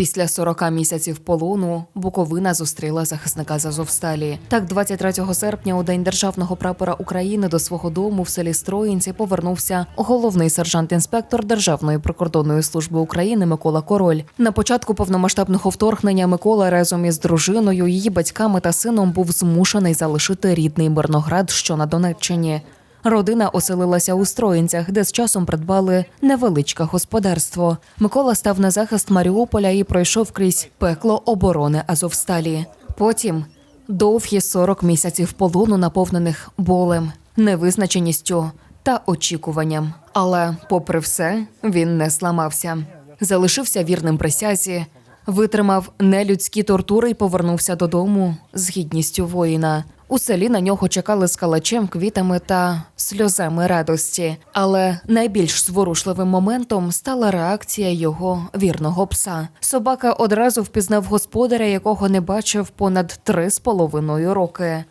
Після 40 місяців полону Буковина зустріла захисника з Азовсталі. Так, 23 серпня, у день державного прапора України, до свого дому в селі Строїнці повернувся головний сержант-інспектор Державної прикордонної служби України Микола Король. На початку повномасштабного вторгнення Микола разом із дружиною, її батьками та сином був змушений залишити рідний Мирноград, що на Донеччині. Родина оселилася у Строїнцях, де з часом придбали невеличке господарство. Микола став на захист Маріуполя і пройшов крізь пекло оборони Азовсталі. Потім довгі 40 місяців полону, наповнених болем, невизначеністю та очікуванням. Але, попри все, він не зламався, залишився вірним присязі, витримав нелюдські тортури і повернувся додому з гідністю воїна. У селі на нього чекали з калачем, квітами та сльозами радості. Але найбільш зворушливим моментом стала реакція його вірного пса. Собака одразу впізнав господаря, якого не бачив понад три з половиною роки.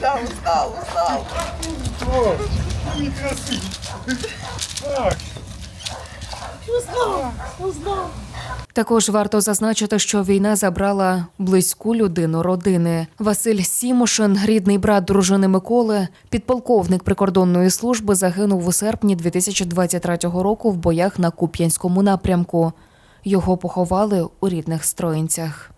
Да, устал, устал. Також варто зазначити, що війна забрала близьку людину родини. Василь Сімошин, рідний брат дружини Миколи, підполковник прикордонної служби, загинув у серпні 2023 року в боях на Куп'янському напрямку. Його поховали у рідних Строїнцях.